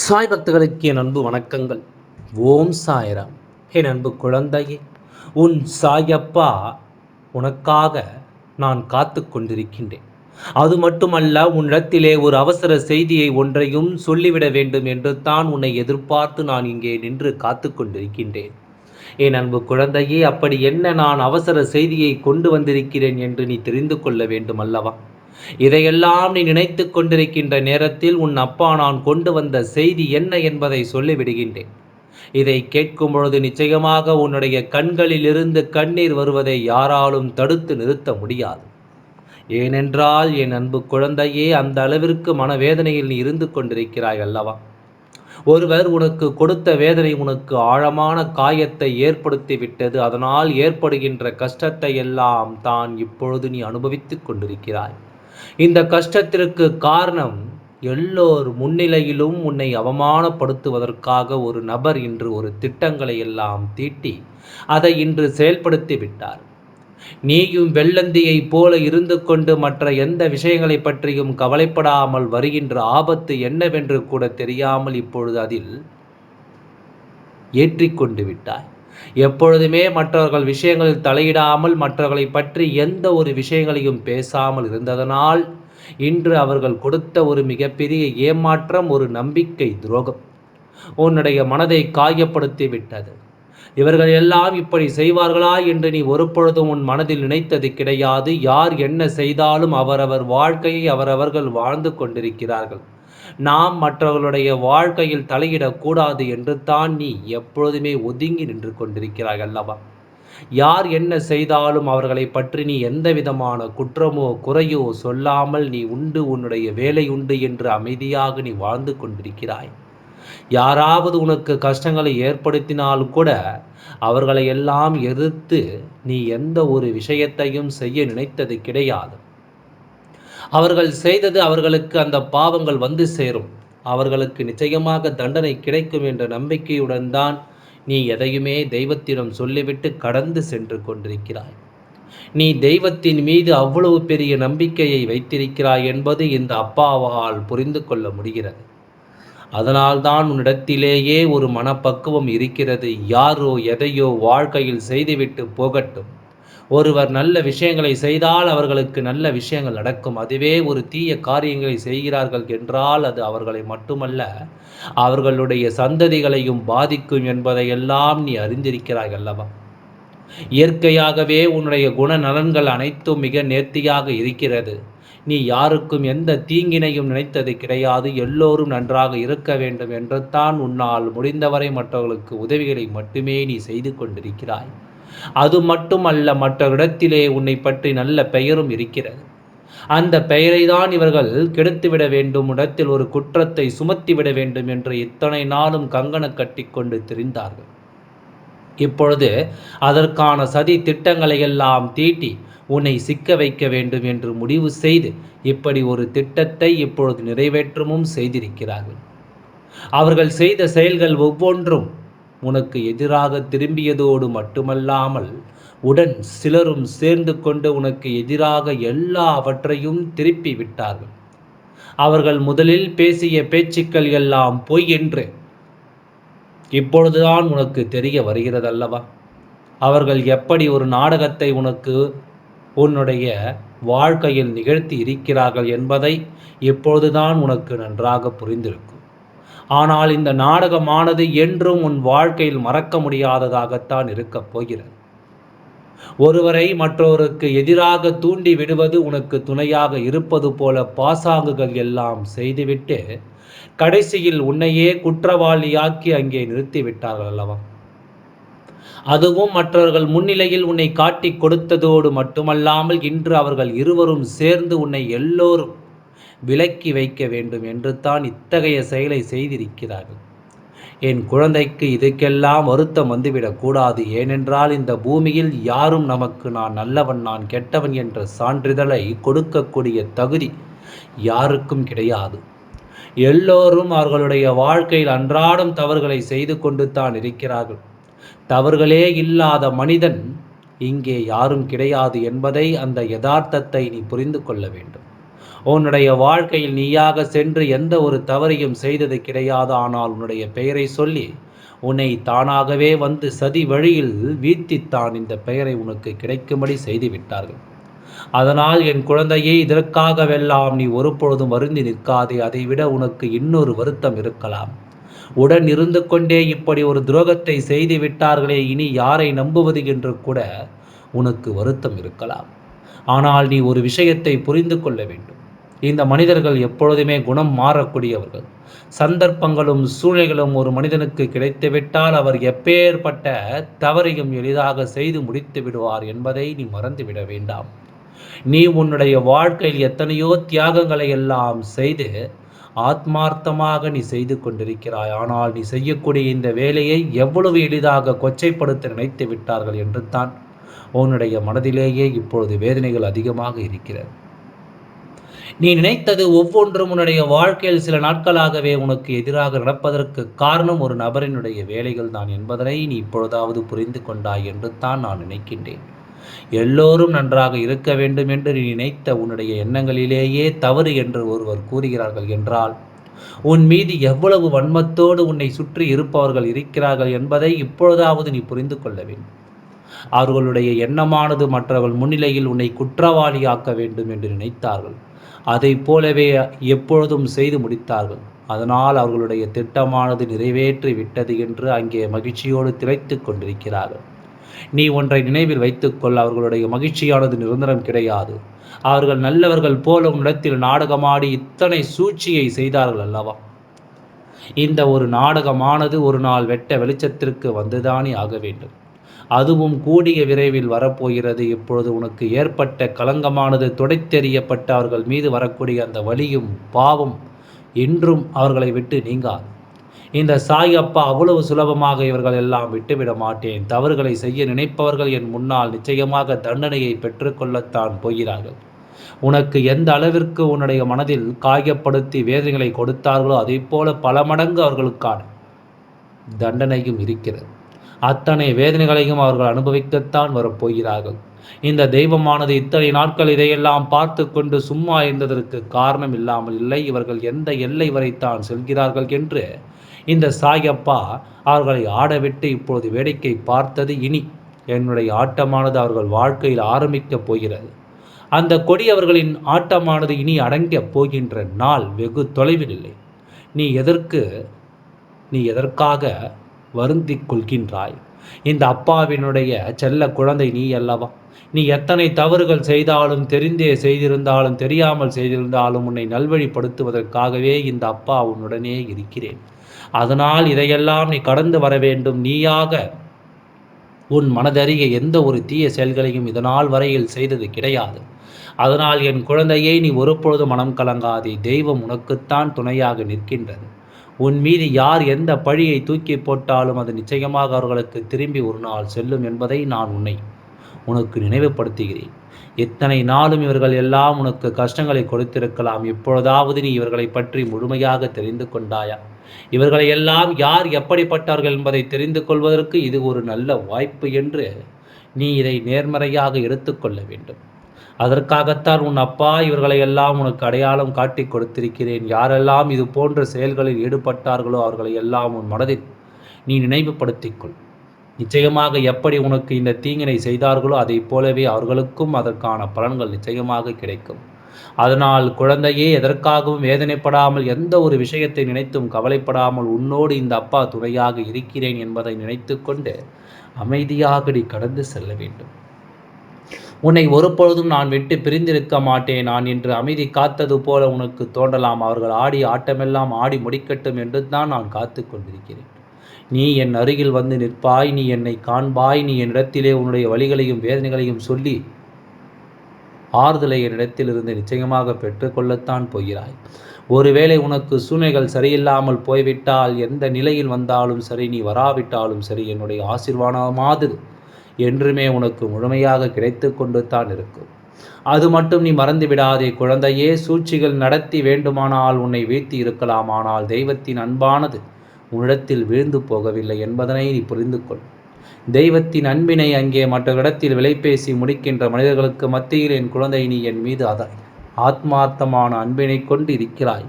சாய் பக்தர்களுக்கு என் அன்பு வணக்கங்கள். ஓம் சாய்ராம். என் அன்பு குழந்தையே உன் சாயப்பா உனக்காக நான் காத்து கொண்டிருக்கின்றேன். அது மட்டுமல்ல உன்னிடத்திலே ஒரு அவசர செய்தியை ஒன்றையும் சொல்லிவிட வேண்டும் என்று தான் உன்னை எதிர்பார்த்து நான் இங்கே நின்று காத்து கொண்டிருக்கின்றேன். என் அன்பு குழந்தையே அப்படி என்ன நான் அவசர செய்தியை கொண்டு வந்திருக்கிறேன் என்று நீ தெரிந்து கொள்ள வேண்டும் அல்லவா இதையெல்லாம் நீ நினைத்து கொண்டிருக்கின்ற நேரத்தில் உன் அப்பா நான் கொண்டு வந்த செய்தி என்ன என்பதை சொல்லிவிடுகின்றேன். இதை கேட்கும் பொழுது நிச்சயமாக உன்னுடைய கண்களில் இருந்து கண்ணீர் வருவதை யாராலும் தடுத்து நிறுத்த முடியாது. ஏனென்றால் என் அன்பு குழந்தையே அந்த அளவிற்கு மனவேதனையில் நீ இருந்து கொண்டிருக்கிறாய் அல்லவா? ஒருவர் உனக்கு கொடுத்த வேதனை உனக்கு ஆழமான காயத்தை ஏற்படுத்தி விட்டது அதனால் ஏற்படுகின்ற கஷ்டத்தை எல்லாம் தான் இப்பொழுது நீ அனுபவித்துக் கொண்டிருக்கிறாய். இந்த கஷ்டத்திற்கு காரணம் எல்லோர் முன்னிலையிலும் உன்னை அவமானப்படுத்துவதற்காக ஒரு நபர் இன்று ஒரு திட்டங்களை எல்லாம் தீட்டி அதை இன்று செயல்படுத்தி விட்டார். நீயும் வெள்ளந்தியைப் போல இருந்து கொண்டு மற்ற எந்த விஷயங்களை பற்றியும் கவலைப்படாமல் வருகின்ற ஆபத்து என்னவென்று கூட தெரியாமல் இப்பொழுது அதில் ஏற்றிக்கொண்டு விட்டாய். எப்பொழுதுமே மற்றவர்கள் விஷயங்களில் தலையிடாமல் மற்றவர்களை பற்றி எந்த ஒரு விஷயங்களையும் பேசாமல் இருந்ததனால் இன்று அவர்கள் கொடுத்த ஒரு மிகப்பெரிய ஏமாற்றம் ஒரு நம்பிக்கை துரோகம். உன்னுடைய மனதை காயப்படுத்தி விட்டது இவர்கள் எல்லாம் இப்படி செய்வார்களா என்று நீ ஒரு பொழுதும் உன் மனதில் நினைத்தது கிடையாது. யார் என்ன செய்தாலும் அவரவர் வாழ்க்கையை அவரவர்கள் வாழ்ந்து கொண்டிருக்கிறார்கள். நாம் மற்றவர்களுடைய வாழ்க்கையில் தலையிடக்கூடாது என்று தான் நீ எப்பொழுதுமே ஒதுங்கி நின்று கொண்டிருக்கிறாய் அல்லவா? யார் என்ன செய்தாலும் அவர்களை பற்றி நீ எந்த விதமான குற்றமோ குறையோ சொல்லாமல் நீ உண்டு உன்னுடைய வேலை உண்டு என்று அமைதியாக நீ வாழ்ந்து கொண்டிருக்கிறாய். யாராவது உனக்கு கஷ்டங்களை ஏற்படுத்தினால் கூட அவர்களை எல்லாம் எதிர்த்து நீ எந்த ஒரு விஷயத்தையும் செய்ய நினைத்தது கிடையாது. அவர்கள் செய்தது அவர்களுக்கு அந்த பாவங்கள் வந்து சேரும். அவர்களுக்கு நிச்சயமாக தண்டனை கிடைக்கும் என்ற நம்பிக்கையுடன் தான் நீ எதையுமே தெய்வத்திடம் சொல்லிவிட்டு கடந்து சென்று கொண்டிருக்கிறாய். நீ தெய்வத்தின் மீது அவ்வளவு பெரிய நம்பிக்கையை வைத்திருக்கிறாய் என்பது இந்த அப்பாவால் புரிந்து கொள்ள முடிகிறது. அதனால்தான் உன்னிடத்திலேயே ஒரு மனப்பக்குவம் இருக்கிறது. யாரோ எதையோ வாழ்க்கையில் செய்துவிட்டு போகட்டும். ஒருவர் நல்ல விஷயங்களை செய்தால் அவர்களுக்கு நல்ல விஷயங்கள் நடக்கும். அதுவே ஒரு தீய காரியங்களை செய்கிறார்கள் என்றால் அது அவர்களை மட்டுமல்ல அவர்களுடைய சந்ததிகளையும் பாதிக்கும் என்பதையெல்லாம் நீ அறிந்திருக்கிறாய் அல்லவா? இயற்கையாகவே உன்னுடைய குணநலன்கள் அனைத்தும் மிக நேர்த்தியாக இருக்கிறது. நீ யாருக்கும் எந்த தீங்கினையும் நினைத்தது கிடையாது. எல்லோரும் நன்றாக இருக்க வேண்டும் என்று தான் உன்னால் முடிந்தவரை மற்றவர்களுக்கு உதவிகளை மட்டுமே நீ செய்து கொண்டிருக்கிறாய். அது மட்டுமல்ல மற்ற இடத்திலே உன்னை பற்றி நல்ல பெயரும் இருக்கிறது. அந்த பெயரை தான் இவர்கள் கெடுத்துவிட வேண்டும் இடத்தில் ஒரு குற்றத்தை சுமத்திவிட வேண்டும் என்று இத்தனை நாளும் கங்கண கட்டிக்கொண்டு திரிந்தார்கள். இப்பொழுது அதற்கான சதி திட்டங்களை எல்லாம் தீட்டி உன்னை சிக்க வைக்க வேண்டும் என்று முடிவு செய்து இப்படி ஒரு திட்டத்தை இப்பொழுது நிறைவேற்றமும் செய்திருக்கிறார்கள். அவர்கள் செய்த செயல்கள் ஒவ்வொன்றும் உனக்கு எதிராக திரும்பியதோடு மட்டுமல்லாமல் உடன் சிலரும் சேர்ந்து கொண்டு உனக்கு எதிராக எல்லாவற்றையும் திருப்பி விட்டார்கள் அவர்கள் முதலில் பேசிய பேச்சுக்கள் எல்லாம் பொய் என்று இப்பொழுதுதான் உனக்கு தெரிய வருகிறதல்லவா? அவர்கள் எப்படி ஒரு நாடகத்தை உனக்கு உன்னுடைய வாழ்க்கையில் நிகழ்த்தி இருக்கிறார்கள் என்பதை இப்பொழுதுதான் உனக்கு நன்றாக புரிந்திருக்கும். ஆனால் இந்த நாடகமானது என்றும் உன் வாழ்க்கையில் மறக்க முடியாததாகத்தான் இருக்கப் போகிறது. ஒருவரை மற்றொருக்கு எதிராக தூண்டி விடுவது உனக்கு துணையாக இருப்பது போல பாசாங்குகள் எல்லாம் செய்துவிட்டு கடைசியில் உன்னையே குற்றவாளியாக்கி அங்கே நிறுத்திவிட்டார்கள் அல்லவா? அதுவும் மற்றவர்கள் முன்னிலையில் உன்னை காட்டி கொடுத்ததோடு மட்டுமல்லாமல் இன்று அவர்கள் இருவரும் சேர்ந்து உன்னை எல்லோரும் விலக்கி வைக்க வேண்டும் என்று தான் இத்தகைய செயலை செய்திருக்கிறார்கள். என் குழந்தைக்கு இதுக்கெல்லாம் வருத்தம் வந்துவிடக்கூடாது ஏனென்றால் இந்த பூமியில் யாரும் நமக்கு நான் நல்லவன் நான் கெட்டவன் என்ற சான்றிதழை கொடுக்கக்கூடிய தகுதி யாருக்கும் கிடையாது. எல்லோரும் அவர்களுடைய வாழ்க்கையில் அன்றாடம் தவறுகளை செய்து கொண்டு தான் இருக்கிறார்கள். தவறுகளே இல்லாத மனிதன் இங்கே யாரும் கிடையாது என்பதை அந்த யதார்த்தத்தை நீ புரிந்து கொள்ள வேண்டும். உன்னுடைய வாழ்க்கையில் நீயாக சென்று எந்த ஒரு தவறையும் செய்தது கிடையாது. ஆனால் உன்னுடைய பெயரை சொல்லி உன்னை தானாகவே வந்து சதி வழியில் வீழ்த்தித்தான் இந்த பெயரை உனக்கு கிடைக்கும்படி செய்து விட்டார்கள் அதனால் என் குழந்தையே இதற்காகவெல்லாம் நீ ஒருபொழுதும் வருந்தி நிற்காதே. அதைவிட உனக்கு இன்னொரு வருத்தம் இருக்கலாம். உடன் இருந்து கொண்டே இப்படி ஒரு துரோகத்தை செய்து விட்டார்களே இனி யாரை நம்புவது என்று கூட உனக்கு வருத்தம் இருக்கலாம். ஆனால் நீ ஒரு விஷயத்தை புரிந்து கொள்ள வேண்டும். இந்த மனிதர்கள் எப்பொழுதுமே குணம் மாறக்கூடியவர்கள். சந்தர்ப்பங்களும் சூழ்நிலைகளும் ஒரு மனிதனுக்கு கிடைத்துவிட்டால் அவர் எப்பேற்பட்ட தவறையும் எளிதாக செய்து முடித்து விடுவார் என்பதை நீ மறந்துவிட வேண்டாம். நீ உன்னுடைய வாழ்க்கையில் எத்தனையோ தியாகங்களை எல்லாம் செய்து ஆத்மார்த்தமாக நீ செய்து கொண்டிருக்கிறாய். ஆனால் நீ செய்யக்கூடிய இந்த வேலையை எவ்வளவு எளிதாக கொச்சைப்படுத்த நினைத்து விட்டார்கள் என்று தான் உன்னுடைய மனதிலேயே இப்பொழுது வேதனைகள் அதிகமாக இருக்கிறது. நீ நினைத்தது ஒவ்வொன்றும் உன்னுடைய வாழ்க்கையில் சில நாட்களாகவே உனக்கு எதிராக நடப்பதற்கு காரணம் ஒரு நபரினுடைய வேலைகள் தான் என்பதனை நீ இப்பொழுதாவது புரிந்து கொண்டாய் என்று தான் நான் நினைக்கின்றேன். எல்லோரும் நன்றாக இருக்க வேண்டும் என்று நீ நினைத்த உன்னுடைய எண்ணங்களிலேயே தவறு என்று ஒருவர் கூறுகிறார்கள் என்றால் உன் மீது எவ்வளவு வன்மத்தோடு உன்னை சுற்றி இருப்பவர்கள் இருக்கிறார்கள் என்பதை இப்பொழுதாவது நீ புரிந்து கொள்ள வேண்டும். அவர்களுடைய எண்ணமானது மற்றவர்கள் முன்னிலையில் உன்னை குற்றவாளியாக்க வேண்டும் என்று நினைத்தார்கள். அதை போலவே எப்பொழுதும் செய்து முடித்தார்கள். அதனால் அவர்களுடைய திட்டமானது நிறைவேற்றி விட்டது என்று அங்கே மகிழ்ச்சியோடு திளைத்து கொண்டிருக்கிறார்கள். நீ ஒன்றை நினைவில் வைத்துக்கொள் அவர்களுடைய மகிழ்ச்சியானது நிரந்தரம் கிடையாது. அவர்கள் நல்லவர்கள் போல உன்னிடத்தில் நாடகமாடி இத்தனை சூழ்ச்சியை செய்தார்கள் அல்லவா? இந்த ஒரு நாடகமானது ஒரு நாள் வெட்ட வெளிச்சத்திற்கு வந்துதானே ஆக வேண்டும். அதுவும் கூடிய விரைவில் வரப்போகிறது. இப்பொழுது உனக்கு ஏற்பட்ட களங்கமானது துடைத்தெறியப்பட்ட அவர்கள் மீது வரக்கூடிய அந்த வலியும் பாவம் இன்றும் அவர்களை விட்டு நீங்காது. இந்த சாய் அப்பா அவ்வளவு சுலபமாக இவர்கள் எல்லாம் விட்டுவிட மாட்டேன். தவறுகளை செய்ய நினைப்பவர்கள் என் முன்னால் நிச்சயமாக தண்டனையை பெற்றுக்கொள்ளத்தான் போகிறார்கள். உனக்கு எந்த அளவிற்கு உன்னுடைய மனதில் காயப்படுத்தி வேதனைகளை கொடுத்தார்களோ அதே போல பல மடங்கு அவர்களுக்கான தண்டனையும் இருக்கிறது. அத்தனை வேதனைகளையும் அவர்கள் அனுபவிக்கத்தான் வரப்போகிறார்கள். இந்த தெய்வமானது இத்தனை நாட்கள் இதையெல்லாம் பார்த்து கொண்டு சும்மா இருந்ததற்கு காரணம் இல்லாமல் இல்லை. இவர்கள் எந்த எல்லை வரைத்தான் செல்கிறார்கள் என்று இந்த சாயப்பா அவர்களை ஆடவிட்டு இப்பொழுது வேடிக்கை பார்த்தது இனி. என்னுடைய ஆட்டமானது அவர்கள் வாழ்க்கையில் ஆரம்பிக்கப் போகிறது. அந்த கொடி அவர்களின் ஆட்டமானது இனி அடங்கப் போகின்ற நாள் வெகு தொலைவில் இல்லை. நீ எதற்கு நீ எதற்காக வருந்திக் கொள்கின்றாய். இந்த அப்பாவினுடைய செல்ல குழந்தை நீ அல்லவா? நீ எத்தனை தவறுகள் செய்தாலும் தெரிந்தே செய்திருந்தாலும் தெரியாமல் செய்திருந்தாலும் உன்னை நல்வழிப்படுத்துவதற்காகவே இந்த அப்பா உன்னுடனே இருக்கிறேன். அதனால் இதையெல்லாம் நீ கடந்து வர வேண்டும். நீயாக உன் மனதறிய எந்த ஒரு தீய செயல்களையும் இதனால் வரையில் செய்தது கிடையாது. அதனால் என் குழந்தையை நீ ஒருபொழுது மனம் கலங்காதே. தெய்வம் உனக்குத்தான் துணையாக நிற்கின்றது. உன் மீது யார் எந்த பழியை தூக்கி போட்டாலும் அது நிச்சயமாக அவர்களுக்கு திரும்பி ஒரு நாள் செல்லும் என்பதை நான் உன்னை உனக்கு நினைவுபடுத்துகிறேன். எத்தனை நாளும் இவர்கள் எல்லாம் உனக்கு கஷ்டங்களை கொடுத்திருக்கலாம். இப்பொழுதாவது நீ இவர்களை பற்றி முழுமையாக தெரிந்து கொண்டாயா? இவர்களை எல்லாம் யார் எப்படிப்பட்டார்கள் என்பதை தெரிந்து கொள்வதற்கு இது ஒரு நல்ல வாய்ப்பு என்று நீ இதை நேர்மறையாக எடுத்துக்கொள்ள வேண்டும். அதற்காகத்தான் உன் அப்பா இவர்களை எல்லாம் உனக்கு அடையாளம் காட்டி கொடுத்திருக்கிறேன். யாரெல்லாம் இது போன்ற செயல்களில் ஈடுபட்டார்களோ அவர்களை எல்லாம் உன் மனதில் நீ நினைவுபடுத்திக்கொள் நிச்சயமாக எப்படி உனக்கு இந்த தீங்கினை செய்தார்களோ அதை போலவே அவர்களுக்கும் அதற்கான பலன்கள் நிச்சயமாக கிடைக்கும். அதனால் குழந்தையே எதற்காகவும் வேதனைப்படாமல் எந்த ஒரு விஷயத்தை நினைத்தும் கவலைப்படாமல் உன்னோடு இந்த அப்பா துணையாக இருக்கிறேன் என்பதை நினைத்து கொண்டு அமைதியாக நீ கடந்து செல்ல வேண்டும். உன்னை ஒருபொழுதும் நான் விட்டு பிரிந்திருக்க மாட்டேன். நான் என்று அமைதி காத்தது போல உனக்கு தோன்றலாம். அவர்கள் ஆடி ஆட்டமெல்லாம் ஆடி முடிக்கட்டும் என்று தான் நான் காத்து கொண்டிருக்கிறேன். நீ என் அருகில் வந்து நிற்பாய். நீ என்னை காண்பாய். நீ என்னிடத்திலே உன்னுடைய வழிகளையும் வேதனைகளையும் சொல்லி ஆறுதலை என்னிடத்திலிருந்து நிச்சயமாக பெற்றுக்கொள்ளத்தான் போகிறாய். ஒருவேளை உனக்கு சூழ்நிலைகள் சரியில்லாமல் போய்விட்டால் எந்த நிலையில் வந்தாலும் சரி நீ வராவிட்டாலும் சரி என்னுடைய ஆசிர்வாதமாது என்றுமே உனக்கு முழுமையாக கிடைத்து கொண்டு தான் இருக்கும். அது மட்டும் நீ மறந்து விடாதே குழந்தையே சூழ்ச்சிகள் நடத்தி வேண்டுமானால் உன்னை வீழ்த்தி இருக்கலாம் ஆனால் தெய்வத்தின் அன்பானது உன்னிடத்தில் வீழ்ந்து போகவில்லை என்பதனை நீ புரிந்து கொள் தெய்வத்தின் அன்பினை அங்கே மற்ற இடத்தில் விலைபேசி முடிக்கின்ற மனிதர்களுக்கு மத்தியில் என் குழந்தை நீ என் மீது அத ஆத்மார்த்தமான அன்பினை கொண்டு இருக்கிறாய்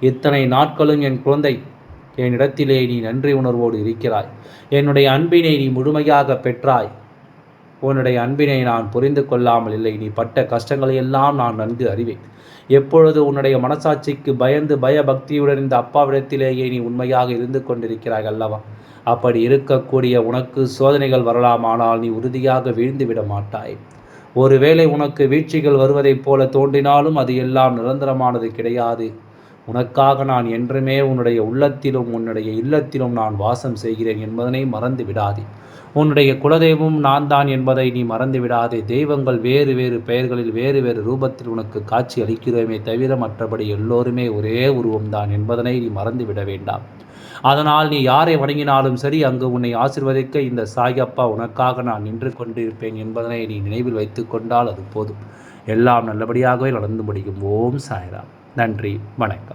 இத்தனை நாட்களும் என் குழந்தை என்னிடத்திலே நீ நன்றி உணர்வோடு இருக்கிறாய். என்னுடைய அன்பினை நீ முழுமையாக பெற்றாய். உன்னுடைய அன்பினை நான் புரிந்து கொள்ளாமல் இல்லை. நீ பட்ட கஷ்டங்களை எல்லாம் நான் நன்கு அறிவேன். எப்பொழுது உன்னுடைய மனசாட்சிக்கு பயந்து பயபக்தியுடன் இந்த அப்பாவிடத்திலேயே நீ உண்மையாக இருந்து கொண்டிருக்கிறாய் அல்லவா? அப்படி இருக்கக்கூடிய உனக்கு சோதனைகள் வரலாமானால் நீ உறுதியாக வீழ்ந்து விட மாட்டாய். ஒருவேளை உனக்கு வீழ்ச்சிகள் வருவதைப் போல தோன்றினாலும் அது எல்லாம் நிரந்தரமானது கிடையாது. உனக்காக நான் என்றுமே உன்னுடைய உள்ளத்திலும் உன்னுடைய இல்லத்திலும் நான் வாசம் செய்கிறேன் என்பதனை மறந்து விடாதே. உன்னுடைய குலதெய்வம் நான் தான் என்பதை நீ மறந்து விடாதே தெய்வங்கள் வேறு வேறு பெயர்களில் வேறு வேறு ரூபத்தில் உனக்கு காட்சி அளிக்கிறோமே தவிர மற்றபடி எல்லோருமே ஒரே உருவம்தான் என்பதனை நீ மறந்து விட வேண்டாம். அதனால் நீ யாரை வணங்கினாலும் சரி அங்கு உன்னை ஆசிர்வதிக்க இந்த சாயப்பா உனக்காக நான் நின்று கொண்டிருப்பேன் என்பதனை நீ நினைவில் வைத்து கொண்டால் அது போதும். எல்லாம் நல்லபடியாகவே நடந்து முடியும். ஓம் சாய்ராம். நன்றி. வணக்கம்.